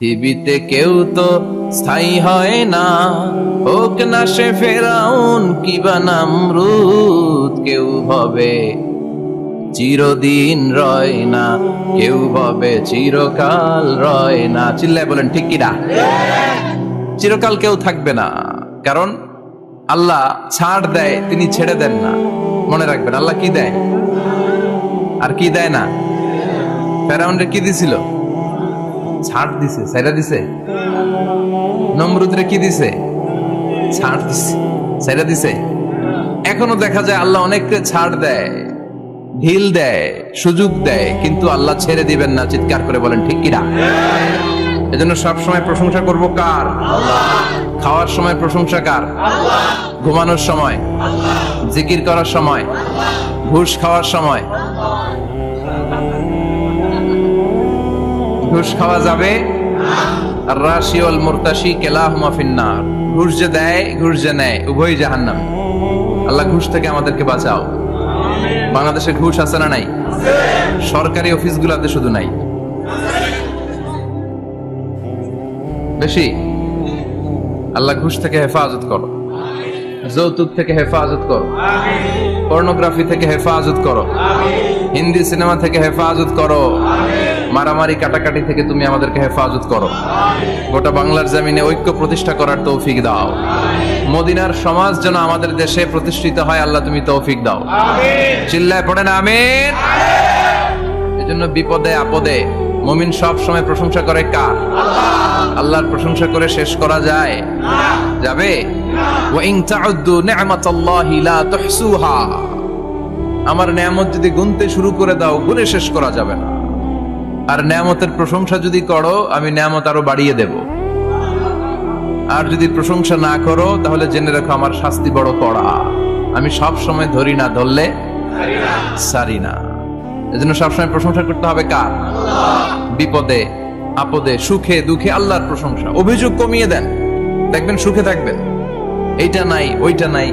পৃথিবীতে কেউ তো স্থায়ী হয় না। হোক না সে ফেরাউন কিবা নামরুদ, কেউ হবে চিরদিন রয় না। কেউ হবে চিরকাল রয় না। চিল্লায় বলেন, ঠিক কিনা? চিরকাল কেউ থাকবে না। কারণ আল্লাহ ছাড় দেয়, তিনি ছেড়ে দেন না। মনে রাখবেন, আল্লাহ কি দেয়? আর কি দেয় না? ফেরাউনরে কি দিছিল? ছাড় দিছে সাইরা দিছে? নমরুদরে কি দিছে? ছাড় দিছে সাইরা দিছে। এখনও দেখা যায় আল্লাহ অনেককে ছাড় দেয়, ঢিল দেয়, সুযোগ দেয়, কিন্তু আল্লাহ ছেড়ে দিবেন না, চিৎকার করে বলেন, ঠিক কিনা? এজন্য সব সময় প্রশংসা করব কার? খাওয়ার সময় প্রশংসা কার? ঘুমানোর সময়, জিকির করার সময়, ঘুষ খাওয়ার সময় ঘুষ খাওয়া যাবে। মুরতাশি ফিন্নার। ঘুষ যে দেয়, ঘুষ যে নেয়, উভয়ই জাহান্নাম। আল্লাহ ঘুষ থেকে আমাদেরকে বাঁচাও। বাংলাদেশে ঘুষ আছে না নাই? সরকারি অফিসগুলোতে শুধু নাই। বেশি? আল্লাহ ঘুষ থেকে হেফাজত করো। যৌতুক থেকে হেফাজত করো। পর্নোগ্রাফি থেকে হেফাজত করো। হিন্দি সিনেমা থেকে হেফাজত করো। মারামারি কাটাকাটি থেকে তুমি আমাদেরকে হেফাজত করো। গোটা বাংলার জমিনে ঐক্য প্রতিষ্ঠা করার তৌফিক দাও। মদিনার সমাজ যেন আমাদের দেশে প্রতিষ্ঠিত হয় আল্লাহ তুমি তৌফিক দাও। চিল্লায় পড়েন আমিন। এজন্য বিপদে আপদে মুমিন সব সময় প্রশংসা করে কার? আল্লাহর প্রশংসা করে শেষ করা যায়। যাবে? আমার নিয়ামত যদি গুনতে শুরু করে দাও গুনে শেষ করা যাবে না। আর নিয়ামতের প্রশংসা যদি করো, আমি নিয়ামত আরও বাড়িয়ে দেব। আর যদি প্রশংসা না করো, তাহলে জেনে রাখো আমার শাস্তি বড় কড়া। আমি সব সময় ধরি না, ধরলে সারি না। এজন্য সবসময় প্রশংসা করতে হবে কার? বিপদে, আপদে, সুখে, দুঃখে, আল্লাহর প্রশংসা। অভিযোগ কমিয়ে দেন। দেখবেন সুখে থাকবেন। এইটা নাই, ওইটা নাই।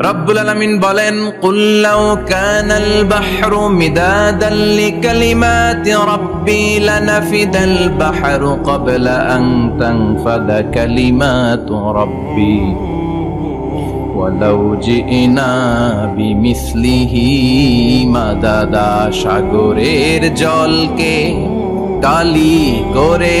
রব্বুল আলামিন বলেন কুল লাউ কানাল বাহরু মিদাদান লিকালিমাতি রাব্বি লানাফিদাল বাহরু ক্বাবলা আন তানফাদা কালিমাতু রাব্বি ওয়ালাউ জিনা বিমিসলিহি মাদাদা সাগরের জলকে কালি করে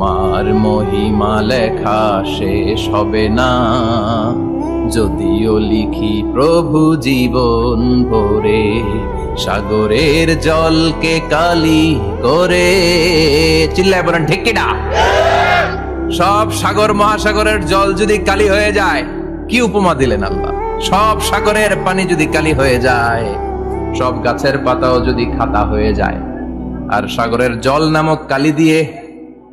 তোমার মহিমা লেখা শেষ হবে না। যদিও লিখি প্রভু জীবন ভরে, সাগরের জলকে কালি করে। চিল্লায় বলেন, ঠিক কিনা? সব সাগর মহাসাগরের জল যদি কালি হয়ে যায়, কি উপমা দিলেন আল্লাহ? সব সাগরের পানি যদি কালি হয়ে যায়, সব গাছের পাতাও যদি খাতা হয়ে যায়, আর সাগরের জল নামক কালি দিয়ে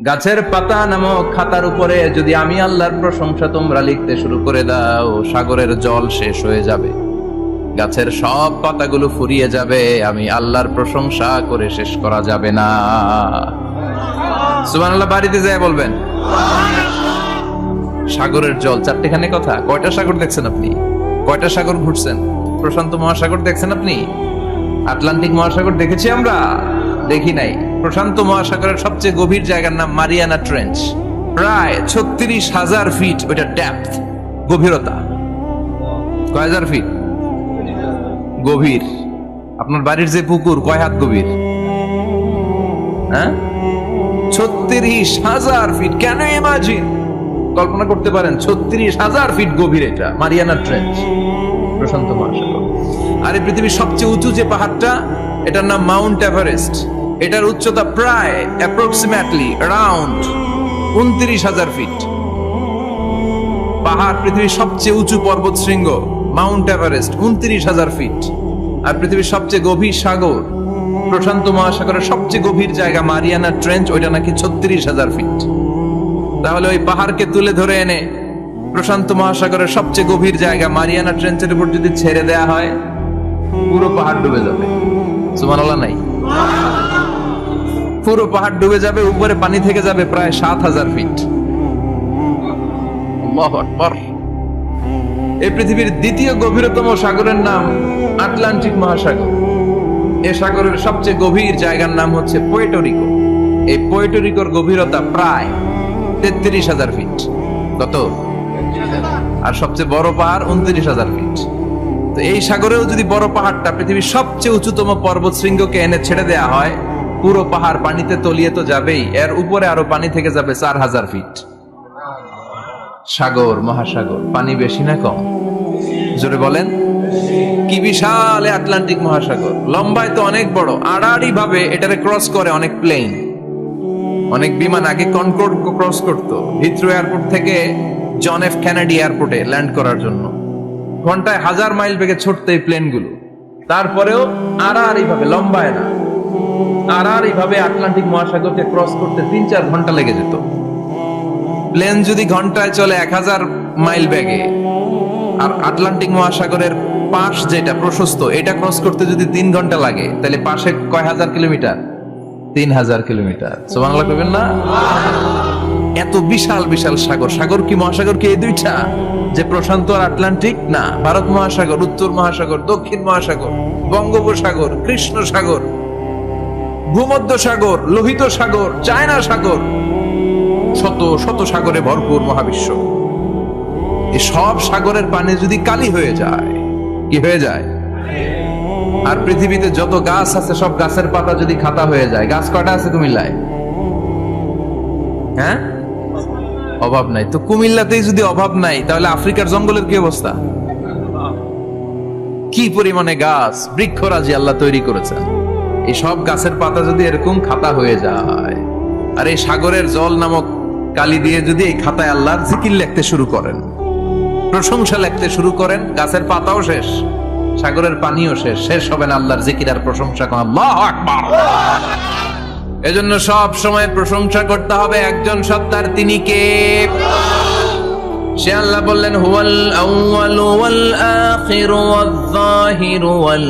গাছের পাতা নামক খাতার উপরে যদি আমি আল্লাহর প্রশংসা তোমরা লিখতে শুরু করে দাও, সাগরের জল শেষ হয়ে যাবে। গাছের সব পাতাগুলো ফুরিয়ে যাবে, আমি আল্লাহর প্রশংসা করে শেষ করা যাবে না। সুবহানাল্লাহ, বাড়িতে যায় বলবেন। সাগরের জল, চারটেখানে কথা। কয়টা সাগর দেখছেন আপনি? কয়টা সাগর ঘুরছেন? প্রশান্ত মহাসাগর দেখছেন আপনি? আটলান্টিক মহাসাগর দেখেছি আমরা? দেখি নাই। প্রশান্ত মহাসাগরের সবচেয়ে গভীর জায়গার নাম মারিয়ানা ট্রেঞ্চ। প্রায় ছত্রিশ হাজার ফিট ওইটা ডেপথ গভীরতা। কয় হাজার ফিট? গভীর। আপনার বাড়ির যে পুকুর, কয় হাত গভীর? হ্যাঁ? ছত্রিশ হাজার ফিট। কেন ইমাজিন কল্পনা করতে পারেন, ছত্রিশ হাজার ফিট গভীর এটা, মারিয়ানা ট্রেঞ্চ, প্রশান্ত মহাসাগর। আর এই পৃথিবীর সবচেয়ে উঁচু যে পাহাড়টা, এটার নাম মাউন্ট এভারেস্ট। এটার উচ্চতা প্রায় অ্যাপ্রক্সিমেটলি রাউন্ড উনত্রিশ হাজার ফিট পাহাড় পৃথিবীর সবচেয়ে উঁচু পর্বত শৃঙ্গ মাউন্ট এভারেস্ট উনত্রিশ হাজার ফিট আর পৃথিবীর সবচেয়ে গভীর সাগর, প্রশান্ত মহাসাগরের সবচেয়ে গভীর জায়গা মারিয়ানা ট্রেঞ্চ, ওইটা নাকি ছত্রিশ হাজার ফিট তাহলে ওই পাহাড়কে তুলে ধরে এনে প্রশান্ত মহাসাগরের সবচেয়ে গভীর জায়গা মারিয়ানা ট্রেঞ্চের উপর যদি ছেড়ে দেয়া হয়, পুরো পাহাড় ডুবে যাবে। সুমানাল্লাহ নাই? পুরো পাহাড় ডুবে যাবে, উপরে পানি থেকে যাবে প্রায় সাত হাজার ফিট এই পৃথিবীর দ্বিতীয় গভীরতম সাগরের নাম আটলান্টিক মহাসাগর। এ সাগরের সবচেয়ে গভীর জায়গার নাম হচ্ছে পোয়েটোরিকো এই পোয়েটোরিকোর গভীরতা প্রায় তেত্রিশ হাজার ফিট কত? আর সবচেয়ে বড় পাহাড় উনত্রিশ হাজার ফিট তো এই সাগরেও যদি বড় পাহাড়টা পৃথিবীর সবচেয়ে উঁচুতম পর্বত শৃঙ্গকে এনে ছেড়ে দেয়া হয় পুরো পাহাড় পানিতে তলিয়ে তো যাবেই, এর উপরে আরও পানি থেকে যাবে চার হাজার ফিট। সাগর, মহাসাগর, পানি বেশি না কম? জোরে বলেন। কি বিশাল আটলান্টিক মহাসাগর। লম্বায় তো অনেক বড় আড়াআড়ি ভাবে এটারে ক্রস করে অনেক প্লেন অনেক বিমান আগে কনকর্ড ক্রস করত হিথ্রো এয়ারপোর্ট থেকে জন এফ কেনেডি এয়ারপোর্টে ল্যান্ড করার জন্য। ঘন্টায় হাজার মাইল বেগে ছুটতে এই প্লেনগুলো তারপরেও আড়াআড়ি ভাবে লম্বায় না। আড়াআড়ি এইভাবে আটলান্টিক মহাসাগরকে ক্রস করতে তিন চার ঘণ্টা লেগে যেত। প্লেন যদি ঘন্টায় চলে এক হাজার মাইল ব্যাগে আর আটলান্টিক মহাসাগরের পাশ যেটা প্রশস্ত, এটা ক্রস করতে যদি তিন ঘণ্টা লাগে, তাহলে পাশে কয় হাজার কিলোমিটার তিন হাজার কিলোমিটার সোমানলা করবেন না? এত বিশাল বিশাল সাগর। সাগর কি মহাসাগর কি এই দুইটা? যে প্রশান্ত আর আটলান্টিক? না, ভারত মহাসাগর, উত্তর মহাসাগর, দক্ষিণ মহাসাগর, বঙ্গোপসাগর কৃষ্ণ সাগর ভূমধ্য সাগর লোহিত সাগর চায়না সাগর শত শত সাগরে ভরপুর মহাবিশ্ব। এই সব সাগরের পানি যদি কালি হয়ে যায়, কি হয়ে যায়? আর পৃথিবীতে যত গাছ আছে, সব গাছের পাতা যদি খাতা হয়ে যায়, গাছ কটা আছে কুমিল্লায়? হ্যাঁ? অভাব নাই। তো কুমিল্লাতেই যদি অভাব নাই, তাহলে আফ্রিকার জঙ্গলের কি অবস্থা? কি পরিমাণে গাছ, বৃক্ষরাজি আল্লাহ তৈরি করেছেন? এই সব গাছের পাতা যদি এরকম খাতা হয়ে যায়, আর এই সাগরের জল নামক কালি দিয়ে যদি এই খাতায় আল্লাহর জিকির লিখতে শুরু করেন, প্রশংসা লিখতে শুরু করেন, গাছের পাতাও শেষ, সাগরের পানিও শেষ শেষ হবে না আল্লাহর জিকির আর প্রশংসা করা। এজন্য সব সময় প্রশংসা করতে হবে একজন সত্তার তিনি কে? সে আল্লাহ বললেন, হুয়াল আউয়াল ওয়াল আখির ওয়াল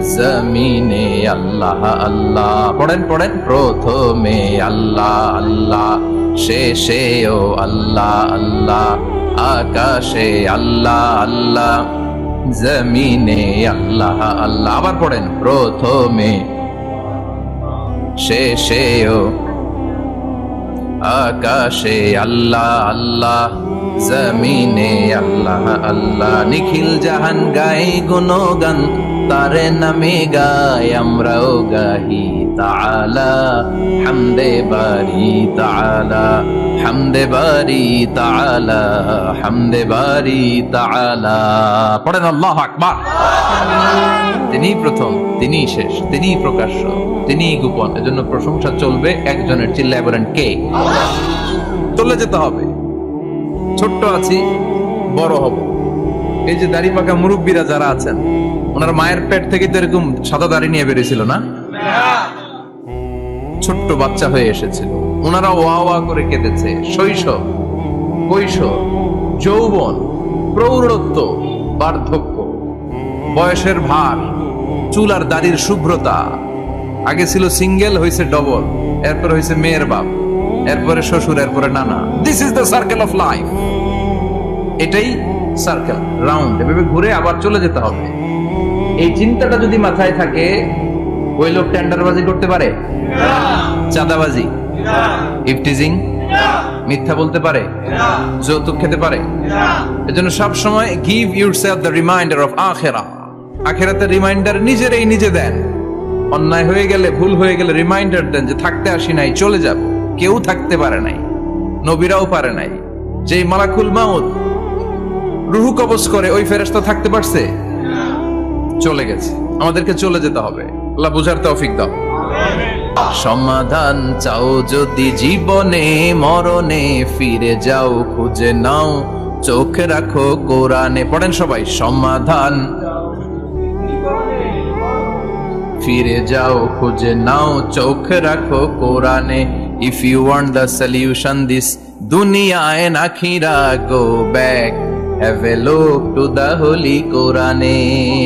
জমিনে আল্লাহ আল্লাহ। পড়েন পড়েন। প্রথমে আল্লাহ আল্লাহ। শেষে ও আল্লাহ আল্লাহ। আকাশে আল্লাহ আল্লাহ। জমিনে আল্লাহ আল্লাহ। আবার পড়েন। প্রথমে। শেষে ও আকাশে আল্লাহ আল্লাহ। জমিনে আল্লাহ আল্লাহ। নিখিল জাহান গাই গুণগান। তারে নামে গাই, আমরাও গাহি তাআলা। হামদে বারি তাআলা, হামদে বারি তাআলা, হামদে বারি তাআলা। পড়েন আল্লাহ আকবার। তিনি প্রথম তিনি শেষ তিনি প্রকাশ্য তিনি গোপন। এজন্য প্রশংসা চলবে একজনের চিল্লায় বলেন কে? চলে যেতে হবে। ছোট্ট আছি, বড় হব। এই যে দাড়ি পাকা মুরব্বীরা যারা আছেন ওনার মায়ের পেট থেকে তো এরকম সাদা দাড়ি নিয়ে বেরিয়েছিল না? ছোট্ট বাচ্চা হয়ে এসেছিল ওনারা ওয়া ওয়া করে কেঁদেছে। শৈশব, কৈশোর, যৌবন, প্রৌঢ়ত্ব, বার্ধক্য, বয়সের ভার, চুল আর দাড়ির শুভ্রতা। আগে ছিল সিঙ্গেল হয়েছে ডবল, এরপর হয়েছে মেয়ের বাপ, এরপরে শ্বশুর, এরপরে নানা। This is the circle of life এটাই সার্কেল রাউন্ড এভাবে ঘুরে আবার চলে যেতে হবে। এই চিন্তাটা যদি মাথায় থাকে, ওই লোক টেন্ডারবাজি করতে পারে? চাঁদাবাজি? ইফটিজিং? মিথ্যা বলতে পারে? যৌতুক খেতে পারে? এজন্য সব সময় give yourself the reminder of আখেরা। আখেরাতের রিমাইন্ডার নিজেরাই নিজে দেন। অন্যায় হয়ে গেলে, ভুল হয়ে গেলে রিমাইন্ডার দেন যে থাকতে আসি নাই, চলে যাব। কেউ থাকতে পারে নাই। নবীরাও পারে নাই। যেই মালাকুল মাউত রুহু কবজ করে, ওই ফেরেশতা থাকতে পারছে? চলে গেছে। আমাদেরকে চলে যেতে হবে। আল্লাহ বুঝার তৌফিক দাও। সমাধান চাও যদি জীবনে, মরণে ফিরে যাও, খুঁজে নাও, চোখ রাখো কোরআনে। পড়েন সবাই, সমাধান। ফিরে যাও, খুঁজে নাও, চোখ রাখো কোরআনে। If you want the solution this দুনিয়ায় নাখিরা go back have a look to the holy কোরআনে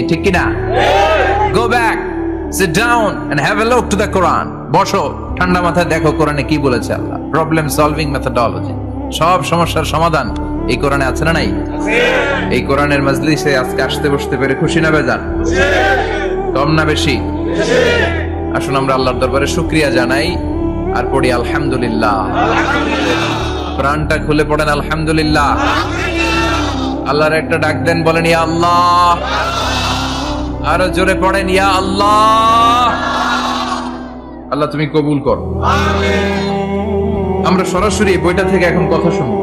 ঠিক কি না go back sit down and have a look to the Quran বসো ঠান্ডা মাথায় দেখো কোরআনে কি বলেছে আল্লাহ। প্রবলেম সলভিং মেথডোলজি সব সমস্যার সমাধান এই কোরআনে আছে না নাই? এই কোরআনের মজলিসে আজকে আসতে বসতে পেরে খুশি না বেজান? কম না বেশি? আসুন আমরা আল্লাহর দরবারে শুক্রিয়া জানাই আর পড়ি আলহামদুলিল্লাহ। প্রাণটা খুলে পড়েন আলহামদুলিল্লাহ। আল্লাহর একটা ডাক দেন, বলেন, ইয়া আল্লাহ। আরও জোরে পড়েন, ইয়া আল্লাহ। আল্লাহ, তুমি কবুল করো। আমরা সরাসরি বইটা থেকে এখন কথা শুনব।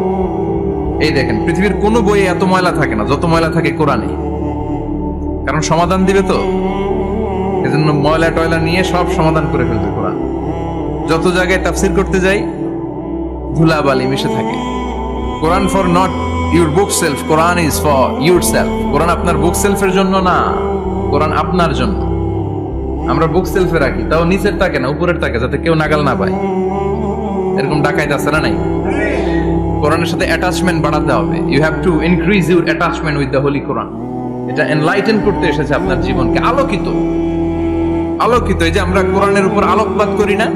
এই দেখেন, পৃথিবীর কোনো বইয়ে এত ময়লা থাকে না, যত ময়লা থাকে কোরআনে। কারণ সমাধান দিবে তো। এজন্য ময়লা টয়লা নিয়ে সব সমাধান করে ফেলবে কোরআন। যত জায়গায় তাফসির করতে যাই, ধুলাবালি মিশে থাকে। Quran for not your bookshelf Quran is for yourself Quran আপনার বুক সেলফের জন্য না কোরআন আপনার জন্য। আমরা বুক সেলফে রাখি, তাও নিচের থাকে না, উপরের থাকে যাতে কেউ নাগাল না পায়। এরকম ডাকাইতে আছে না নাই? কোরআনের সাথে অ্যাটাচমেন্ট বাড়াতে হবে। You have to increase your attachment with the holy Quran এটা এনলাইটেন করতে এসেছে আপনার জীবনকে। আলোকিত। আলোকিত, এই যে আমরা কোরআনের উপর আলোকপাত করি না,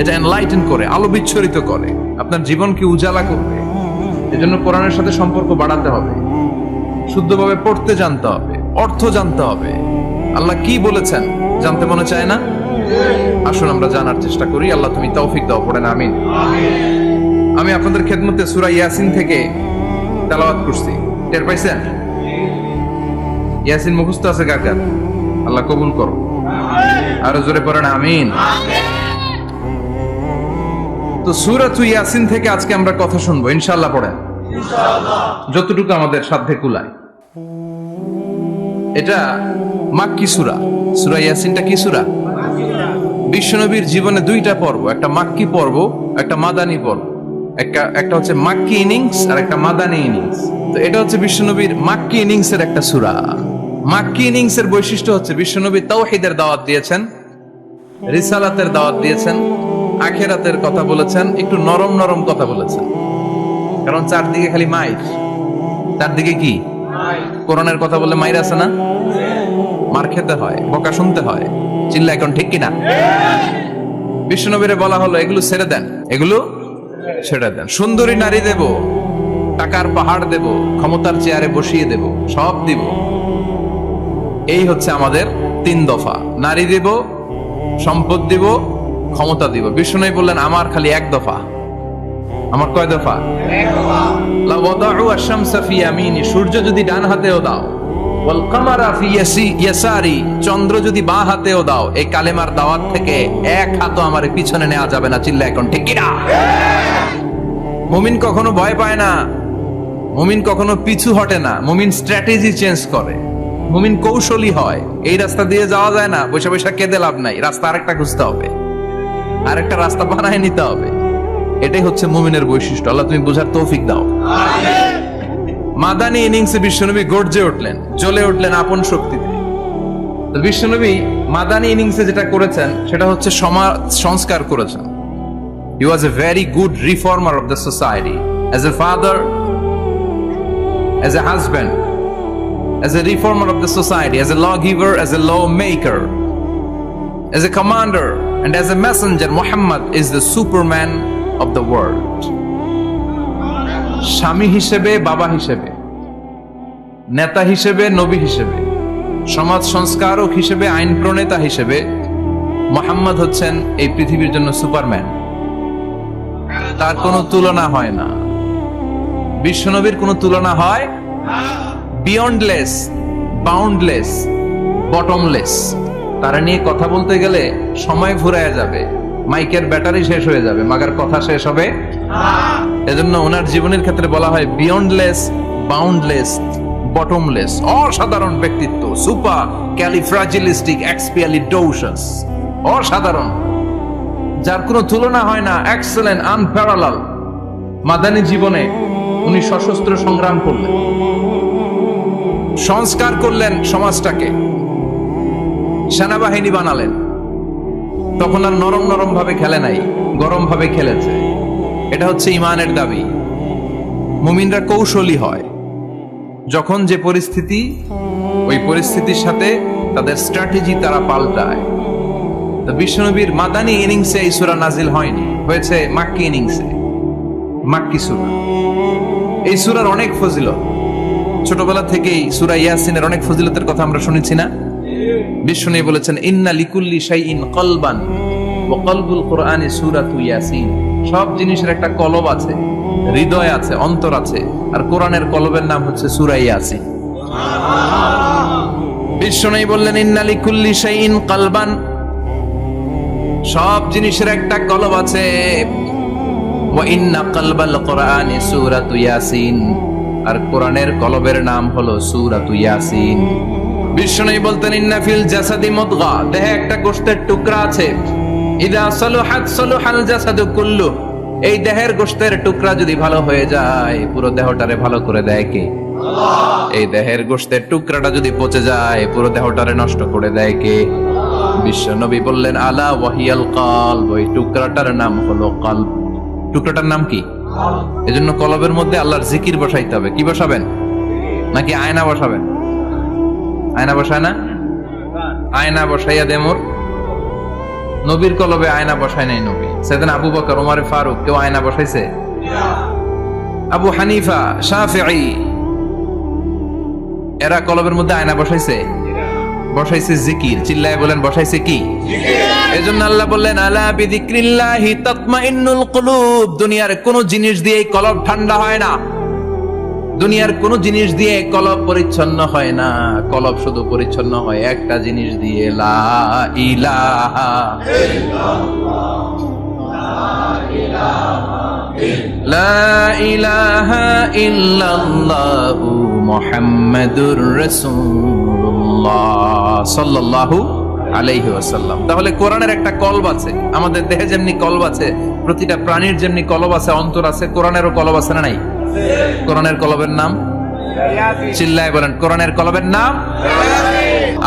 এটা এনলাইটেন করে, আলো বিচ্ছরিত করে। আপনার জীবনকে উজালা করবে। এজন্য কোরআনের সাথে সম্পর্ক বাড়াতে হবে। শুদ্ধভাবে পড়তে জানতে হবে, অর্থ জানতে হবে। আল্লাহ কি বলেছেন জানতে মনে চায় না? আসুন আমরা জানার চেষ্টা করি। আল্লাহ তুমি তৌফিক দাও, পড়েন, আমিন। আমি আপনাদের খেদমতে সুরা ইয়াসিন থেকে তেলাওয়াত করছি। টের পাইছেন? ইয়াসিন মুখস্থ আছে কাকার আল্লাহ কবুল করো। আরও জোরে পড়েন, আমিন। তো সুরাত ইয়াসিন থেকে আজকে আমরা কথা শুনব। ইনশাল্লাহ পড়েন। যতটুকু আমাদের সাধ্যে কুলায়। এটা মাক্কি সুরা। সুরা ইয়াসিনটা কি সুরা? বিশ্বনবীর জীবনে দুইটা পর্ব, একটা মাক্কি পর্ব, একটা মাদানী পর্ব। একটা একটা হচ্ছে মাক্কি ইনিংস আর একটা মাদানী ইনিংস। তো এটা হচ্ছে বিশ্বনবীর মাক্কি ইনিংস এর একটা সুরা। মাক্কি ইনিংস এর বৈশিষ্ট্য হচ্ছে বিশ্বনবী তাওহীদের দাওয়াত দিয়েছেন, রিসালাতের দাওয়াত দিয়েছেন, আখেরাতের কথা বলেছেন, একটু নরম নরম কথা বলেছেন। কারণ চারদিকে খালি মাইর। চারদিকে কি? কোরআনের কথা বলে মাইর আছে না? মার খেতে হয়, বকা শুনতে হয়। চিল্লা এখন ঠিক কিনা? বিষ্ণুনবীরে বলা হলো, এগুলো ছেড়ে দেন। এগুলো ছেড়ে দেন। সুন্দরী নারী দেব, টাকার পাহাড় দেব, ক্ষমতার চেয়ারে বসিয়ে দেব, সব দিব। এই হচ্ছে আমাদের তিন দফা। নারী দিব, সম্পদ দিব, ক্ষমতা দিব। বিষ্ণু বললেন, আমার খালি এক দফা। আমার কয় দফা? সূর্য যদি ডান হাতেও দাও চন্দ্র যদি হাতেও দাও, এই কালেমার দাওয়াত থেকে এক হাতও আমার পিছনে নেওয়া যাবে না চিল্লা এখন ঠিক মুমিন কখনো ভয় পায় না, মুমিন কখনো পিছু হটে না, মুমিন স্ট্র্যাটেজি চেঞ্জ করে, মুমিন কৌশলী হয়, এই রাস্তা দিয়ে যাওয়া যায় না, বসে বসে কেঁদে লাভ নাই, রাস্তা আরেকটা খুঁজতে হবে, আরেকটা রাস্তা বানায় নিতে হবে। এটাই হচ্ছে মুমিনের বৈশিষ্ট্য। আল্লাহ তুমি বোঝার তৌফিক দাও। মাদানি ইনিংসে বিশ্বনবী গর্জে উঠলেন জ্বলে উঠলেন আপন শক্তিতে। বিশ্বনবী মাদানি ইনিংসে যেটা করেছেন সেটা হচ্ছে সমাজ সংস্কার করেছেন। He was a very good reformer of the society as a father as a husband as a reformer of the society, as a lawgiver, as a lawmaker, as a commander, and as a messenger, Muhammad is the superman of the world. স্বামী হিসেবে, বাবা হিসেবে, নেতা হিসেবে, নবী হিসেবে, সমাজ সংস্কারক হিসেবে, আইন প্রণেতা হিসেবে মোহাম্মদ হচ্ছেন এই পৃথিবীর জন্য সুপারম্যান। তার কোনো তুলনা হয় না। বিশ্বনবীর কোনো তুলনা হয় বিয়ন্ডলেস বাউন্ডলেস বটমলেস তারা নিয়ে কথা বলতে গেলে সময় ফুরায় যাবে। মাইকের ব্যাটারি শেষ হয়ে যাবে, মাগার কথা শেষ হবে। এজন্য ওনার জীবনের ক্ষেত্রে বলা হয় বিয়ন্ডলেস বাউন্ডলেস বটমলেস অসাধারণ ব্যক্তিত্ব সুপার ক্যালিফ্রাজিলিস্টিক এক্সপিয়ালিডোশাস অসাধারণ। যার কোনো তুলনা হয় না এক্সেলেন্ট আনপ্যারালাল মাদানী জীবনে উনি সশস্ত্র সংগ্রাম করলেন। সংস্কার করলেন সমাজটাকে। সেনাবাহিনী বানালেন। তখন আর নরম নরম ভাবে খেলে নাই, গরম ভাবে খেলেছে। এটা হচ্ছে ইমানের দাবি। মুমিনরা কৌশলী হয়। যখন যে পরিস্থিতি, ওই পরিস্থিতির সাথে তাদের স্ট্র্যাটেজি তারা পাল্টায়। বিশ্বনবীর মাদানী ইনিংসে এই সুরা নাজিল হয়নি, হয়েছে মাক্কি ইনিংসে। মাক্কি সুরা। এই সুরার অনেক ফজিলত। ছোটবেলা থেকেই সুরা ইয়াসিনের অনেক ফজিলতের কথা আমরা শুনেছি না? বিষ্ণু বলেছেন, ইন্না লিকুল্লি শাইইন কলবান ওয়া কলবুল সূরাতু ইয়াসিন। সব জিনিসের একটা কলব আছে, হৃদয় আছে, অন্তর আছে, আর কোরআনের কলবের নাম হচ্ছে সূরা ইয়াসিন। বিষ্ণু বললেন, ইন্না লিকুল্লি শাইইন কলবান। সব জিনিসের একটা কলব আছে আর কোরআনের কলবের নাম হলো সূরাতু ইয়াসিন। বিষ্ণু বলতেন, ইন্না ফিল জাসাদি মুদগা। দেহে একটা গোশতের টুকরা আছে। ইদা সালুহাত সালুহাল জাসাদু কুল্লু। এই দেহের গোশতের টুকরা যদি ভালো হয়ে যায়, পুরো দেহটারে ভালো করে দেয় কে? এই দেহের গোশতের টুকরাটা যদি পচে যায়, পুরো দেহটারে নষ্ট করে দেয় কে? বিশ্ব নবী বললেন, আলা ওয়াহিয়াল কালব। ওই টুকরাটার নাম হলো কালব। টুকরাটার নাম কি? এজন্য কলবের মধ্যে আল্লাহর জিকির বসাইতে হবে। কি বসাবেন? নাকি আয়না বসাবেন? আয়না বসায় না? আয়না বসাইয়া দে মোর। নবীর কলবে আয়না বসায় নাই নবী। সেদিন আবু বকর ওমর ফারুক, কেউ আয়না বসাইছে? আবু হানিফা, শাফিঈ। এরা কলবের মধ্যে আয়না বসাইছে? বসাইছে জিকির। চিল্লায় বলেন, বসাইছে কি? এজন্য আল্লাহ বললেন, আলা বিযিক্রিল্লাহি তাতমাইন্নুল কুলুব। দুনিয়ার কোন জিনিস দিয়ে কলব ঠান্ডা হয় না। দুনিয়ার কোন জিনিস দিয়ে কলব পরিচ্ছন্ন হয় না। কলব শুধু পরিচ্ছন্ন হয় একটা জিনিস দিয়ে। লা তাহলে কোরআনের একটা কলব আছে। আমাদের দেহে যেমনি কলব আছে, প্রতিটা প্রাণীর যেমনি কলব আছে, অন্তর আছে, কোরআনেরও কলব আছে না নাই? কোরআনের কলবের নাম? চিল্লায় বলেন, কোরআনের কলবের নাম?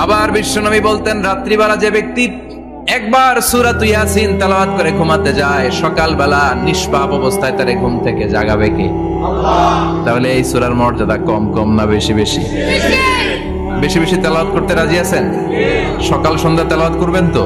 আবার বিশ্বনবী বলতেন, রাত্রিবেলা যে ব্যক্তি একবার সূরাত ইয়াসিন তেলাওয়াত করে ঘুমাতে যায়, সকালবেলা নিষ্পাপ অবস্থায় তারে ঘুম থেকে জাগাবে কে? তাহলে এই সূরার মর্যাদা কম কম না বেশি বেশি? বেশি বেশি তেলাওয়াত করতে রাজি আছেন? সকাল সন্ধ্যা তেলাওয়াত করবেন তো?